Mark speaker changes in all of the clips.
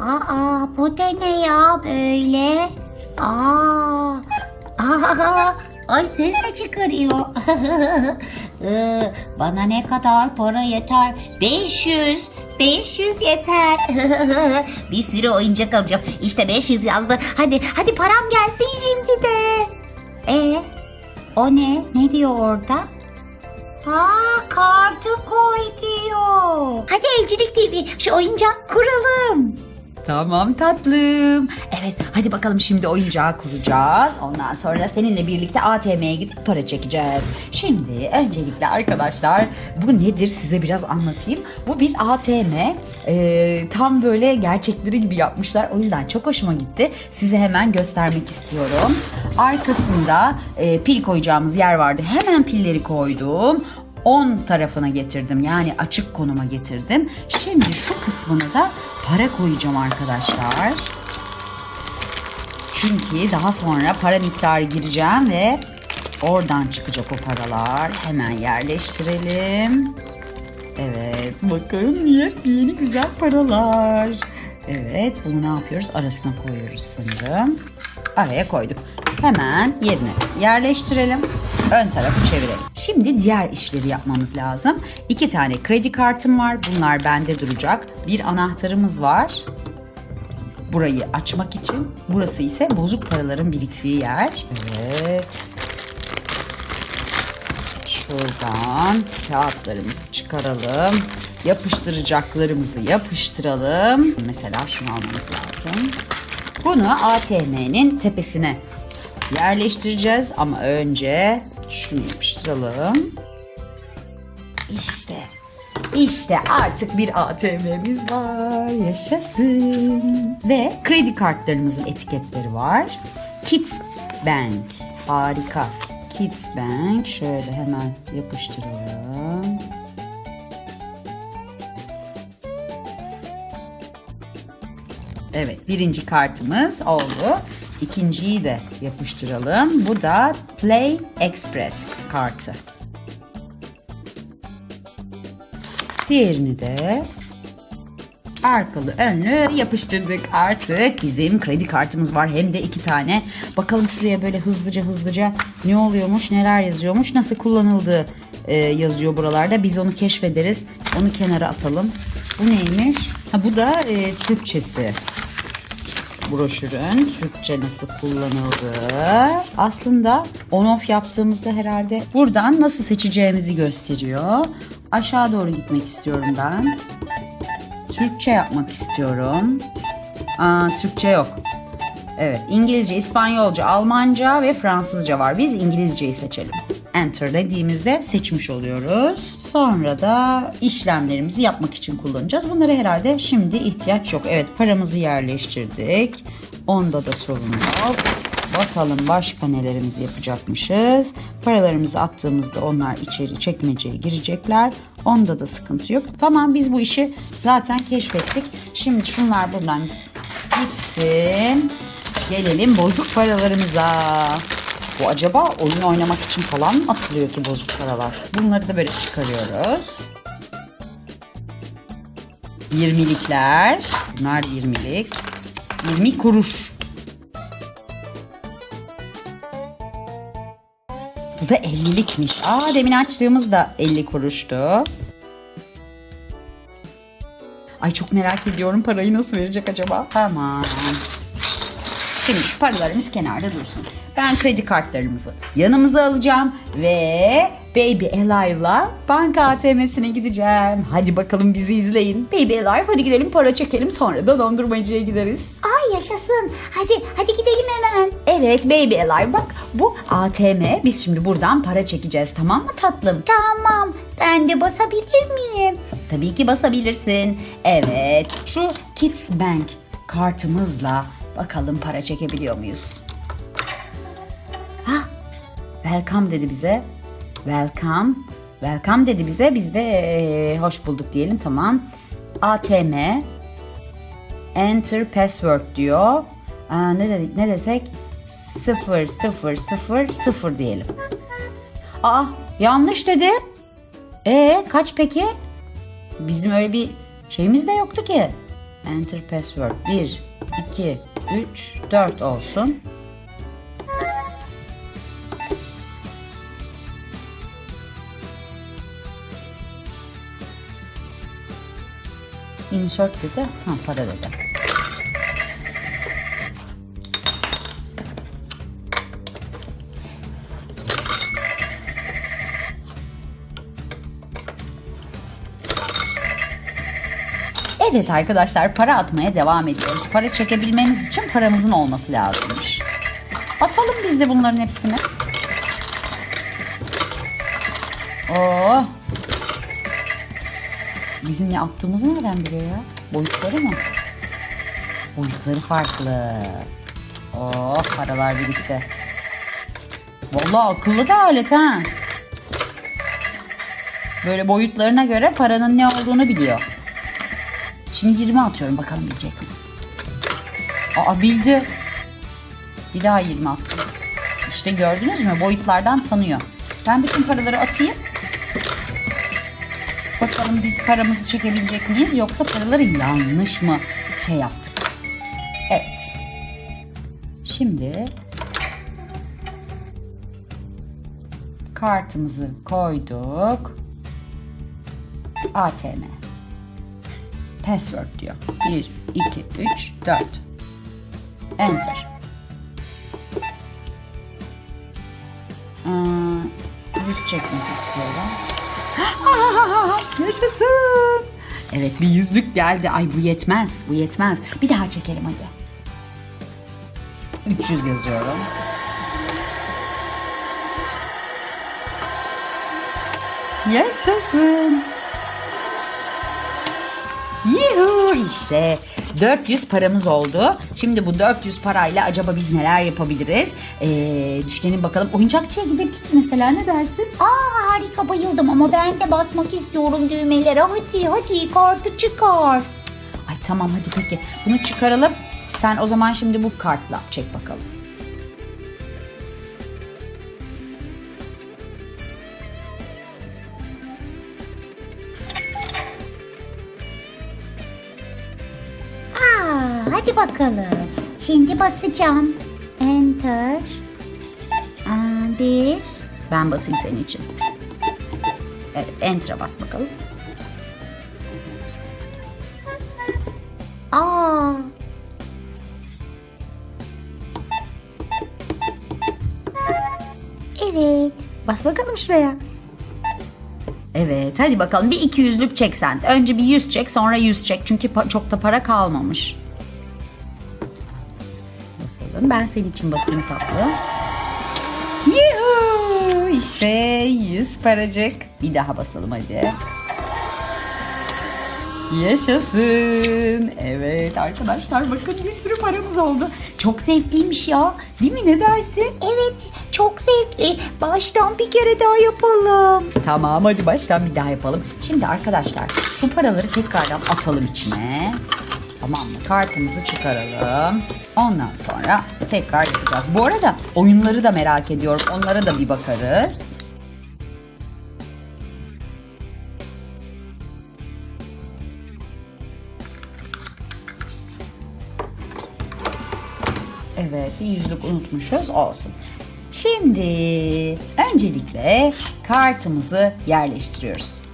Speaker 1: Aa bu da ne ya böyle? Aa, aa ay ses de çıkarıyor. Ee, Bana ne kadar para yeter? 500. 500 yeter. bir sürü oyuncak alacağım. İşte 500 yazdı. Hadi hadi param gelsin şimdi de. E o ne? Ne diyor orada? Ha kartı koy diyor. Hadi Evcilik TV şu oyuncağı kuralım.
Speaker 2: Tamam tatlım. Evet hadi bakalım şimdi oyuncağı kuracağız. Ondan sonra seninle birlikte ATM'ye gidip para çekeceğiz. Şimdi öncelikle arkadaşlar bu nedir size biraz anlatayım. Bu bir ATM. Ee, tam böyle gerçekleri gibi yapmışlar. O yüzden çok hoşuma gitti. Size hemen göstermek istiyorum. Arkasında e, pil koyacağımız yer vardı. Hemen pilleri koydum. 10 tarafına getirdim. Yani açık konuma getirdim. Şimdi şu kısmına da para koyacağım arkadaşlar. Çünkü daha sonra para miktarı gireceğim ve oradan çıkacak o paralar. Hemen yerleştirelim. Evet bakın yepyeni güzel paralar. Evet bunu ne yapıyoruz? Arasına koyuyoruz sanırım. Araya koyduk. Hemen yerine yerleştirelim. Ön tarafı çevirelim. Şimdi diğer işleri yapmamız lazım. İki tane kredi kartım var. Bunlar bende duracak. Bir anahtarımız var. Burayı açmak için. Burası ise bozuk paraların biriktiği yer. Evet. Şuradan kağıtlarımızı çıkaralım. Yapıştıracaklarımızı yapıştıralım. Mesela şunu almamız lazım. Bunu ATM'nin tepesine yerleştireceğiz ama önce şunu yapıştıralım. İşte işte artık bir ATM'miz var. Yaşasın. Ve kredi kartlarımızın etiketleri var. Kids Bank. Harika. Kids Bank. Şöyle hemen yapıştıralım. Evet birinci kartımız oldu. İkinciyi de yapıştıralım. Bu da Play Express kartı. Diğerini de arkalı önlü yapıştırdık. Artık bizim kredi kartımız var. Hem de iki tane. Bakalım şuraya böyle hızlıca hızlıca ne oluyormuş, neler yazıyormuş, nasıl kullanıldığı e, yazıyor buralarda. Biz onu keşfederiz. Onu kenara atalım. Bu neymiş? Ha, bu da e, Türkçesi broşürün Türkçe nasıl kullanıldığı aslında on off yaptığımızda herhalde buradan nasıl seçeceğimizi gösteriyor. Aşağı doğru gitmek istiyorum ben. Türkçe yapmak istiyorum. Aa, Türkçe yok. Evet İngilizce, İspanyolca, Almanca ve Fransızca var. Biz İngilizceyi seçelim. Enter dediğimizde seçmiş oluyoruz. Sonra da işlemlerimizi yapmak için kullanacağız. Bunları herhalde şimdi ihtiyaç yok. Evet paramızı yerleştirdik. Onda da sorun yok. Bakalım başka nelerimizi yapacakmışız. Paralarımızı attığımızda onlar içeri çekmeceye girecekler. Onda da sıkıntı yok. Tamam biz bu işi zaten keşfettik. Şimdi şunlar buradan gitsin. Gelelim bozuk paralarımıza. Bu acaba oyun oynamak için falan mı atılıyor ki bozuk paralar? Bunları da böyle çıkarıyoruz. 20'likler. Bunlar 20'lik. 20 kuruş. Bu da 50'likmiş. Aa demin açtığımız da 50 kuruştu. Ay çok merak ediyorum parayı nasıl verecek acaba? Tamam. Şimdi şu paralarımız kenarda dursun. Ben kredi kartlarımızı yanımıza alacağım ve Baby Alive'la banka ATM'sine gideceğim. Hadi bakalım bizi izleyin. Baby Alive hadi gidelim para çekelim sonra da dondurmacıya gideriz.
Speaker 1: Ay yaşasın. Hadi hadi gidelim hemen.
Speaker 2: Evet Baby Alive bak bu ATM biz şimdi buradan para çekeceğiz tamam mı tatlım?
Speaker 1: Tamam. Ben de basabilir miyim?
Speaker 2: Tabii ki basabilirsin. Evet şu Kids Bank kartımızla bakalım para çekebiliyor muyuz? Welcome dedi bize. Welcome. Welcome dedi bize. Biz de eee, hoş bulduk diyelim tamam. ATM Enter password diyor. Aa, ne dedik ne desek 0 0 0 0 diyelim. Aa yanlış dedi. E kaç peki? Bizim öyle bir şeyimiz de yoktu ki. Enter password 1, 2, 3, 4 olsun. Insert dedi. Ha para dedi. Evet arkadaşlar para atmaya devam ediyoruz. Para çekebilmemiz için paramızın olması lazımmış. Atalım biz de bunların hepsini. Oo. Bizim ne attığımızı nereden biliyor ya? Boyutları mı? Boyutları farklı. Oh paralar birlikte. Vallahi akıllı da alet ha. Böyle boyutlarına göre paranın ne olduğunu biliyor. Şimdi 20 atıyorum bakalım bilecek mi? Aa bildi. Bir daha 20 attım. İşte gördünüz mü boyutlardan tanıyor. Ben bütün paraları atayım. Bakalım biz paramızı çekebilecek miyiz yoksa paraları yanlış mı şey yaptık? Evet. Şimdi kartımızı koyduk. ATM. Password diyor. 1, 2, 3, 4. Enter. Hmm, yüz çekmek istiyorum. Yaşasın. Evet bir yüzlük geldi. Ay bu yetmez. Bu yetmez. Bir daha çekelim hadi. 300 yazıyorum. Yaşasın. Yuhu işte 400 paramız oldu. Şimdi bu 400 parayla acaba biz neler yapabiliriz? Ee, düşünelim bakalım. Oyuncakçıya gidebiliriz mesela ne dersin?
Speaker 1: Aa harika bayıldım ama ben de basmak istiyorum düğmelere. Hadi hadi kartı çıkar.
Speaker 2: Ay tamam hadi peki. Bunu çıkaralım. Sen o zaman şimdi bu kartla çek bakalım.
Speaker 1: Hadi bakalım. Şimdi basacağım. Enter. Aa, bir.
Speaker 2: Ben basayım senin için. Evet enter'a bas bakalım.
Speaker 1: Aa. Evet.
Speaker 2: Bas bakalım şuraya. Evet hadi bakalım bir 200'lük çek sen. Önce bir 100 çek sonra 100 çek. Çünkü çok da para kalmamış. Basalım. Ben senin için basayım tatlım. Yuhuu! İşte 100 paracık. Bir daha basalım hadi. Yaşasın. Evet arkadaşlar bakın bir sürü paramız oldu. Çok zevkliymiş ya. Değil mi ne dersin?
Speaker 1: Evet. Çok zevkli. Baştan bir kere daha yapalım.
Speaker 2: Tamam hadi baştan bir daha yapalım. Şimdi arkadaşlar şu paraları tekrardan atalım içine. Tamam mı? Kartımızı çıkaralım. Ondan sonra tekrar yapacağız. Bu arada oyunları da merak ediyorum. Onlara da bir bakarız. Evet bir yüzlük unutmuşuz olsun. Şimdi öncelikle kartımızı yerleştiriyoruz.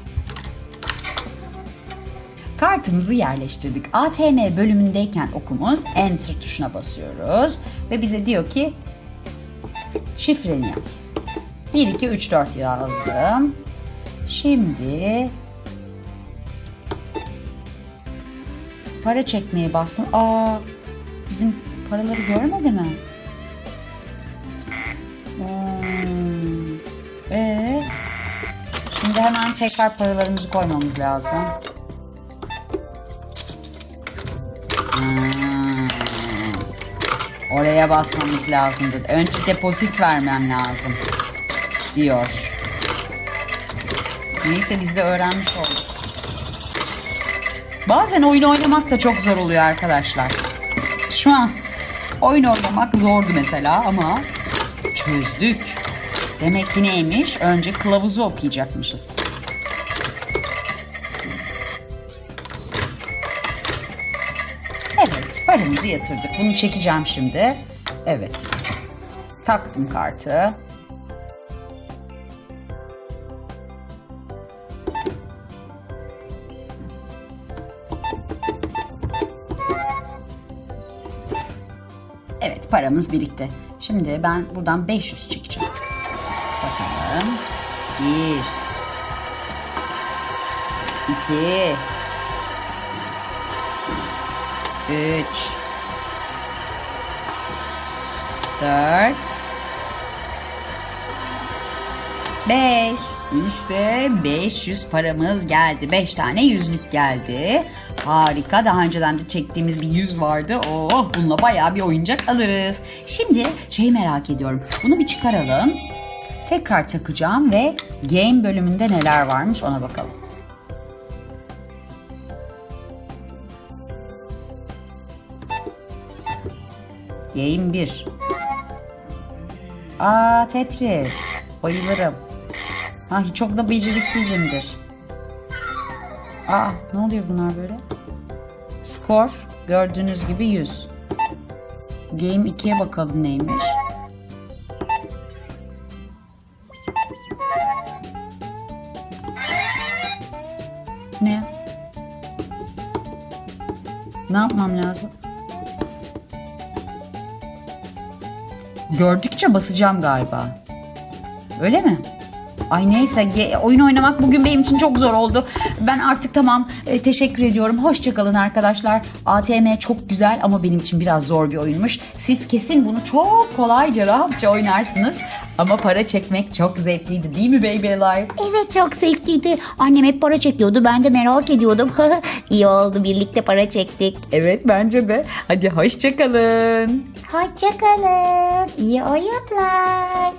Speaker 2: Kartımızı yerleştirdik. ATM bölümündeyken okumuz Enter tuşuna basıyoruz. Ve bize diyor ki şifreni yaz. 1, 2, 3, 4 yazdım. Şimdi para çekmeye bastım. Aa bizim paraları görmedi mi? Hmm. Ee, şimdi hemen tekrar paralarımızı koymamız lazım. Oraya basmamız lazım. Önce depozit vermem lazım diyor. Neyse biz de öğrenmiş olduk. Bazen oyun oynamak da çok zor oluyor arkadaşlar. Şu an oyun oynamak zordu mesela ama çözdük. Demek ki neymiş? Önce kılavuzu okuyacakmışız. Paramızı yatırdık. Bunu çekeceğim şimdi. Evet. Taktım kartı. Evet paramız birikti. Şimdi ben buradan 500 çekeceğim. Bakalım. 1 2 3 4 5 İşte 500 paramız geldi. 5 tane yüzlük geldi. Harika. Daha önceden de çektiğimiz bir yüz vardı. Oh bununla bayağı bir oyuncak alırız. Şimdi şeyi merak ediyorum. Bunu bir çıkaralım. Tekrar takacağım ve game bölümünde neler varmış ona bakalım. Game 1. Aa Tetris. Bayılırım. Ha çok da beceriksizimdir. Aa ne oluyor bunlar böyle? Skor gördüğünüz gibi 100. Game 2'ye bakalım neymiş. Ne? Ne yapmam lazım? Gördükçe basacağım galiba. Öyle mi? Ay neyse oyun oynamak bugün benim için çok zor oldu. Ben artık tamam e, teşekkür ediyorum. Hoşçakalın arkadaşlar. ATM çok güzel ama benim için biraz zor bir oyunmuş. Siz kesin bunu çok kolayca rahatça oynarsınız. Ama para çekmek çok zevkliydi değil mi Baby?
Speaker 1: Evet çok zevkliydi. Annem hep para çekiyordu. Ben de merak ediyordum. İyi oldu birlikte para çektik.
Speaker 2: Evet bence de. Hadi hoşçakalın.
Speaker 1: Hoşçakalın. İyi oyunlar.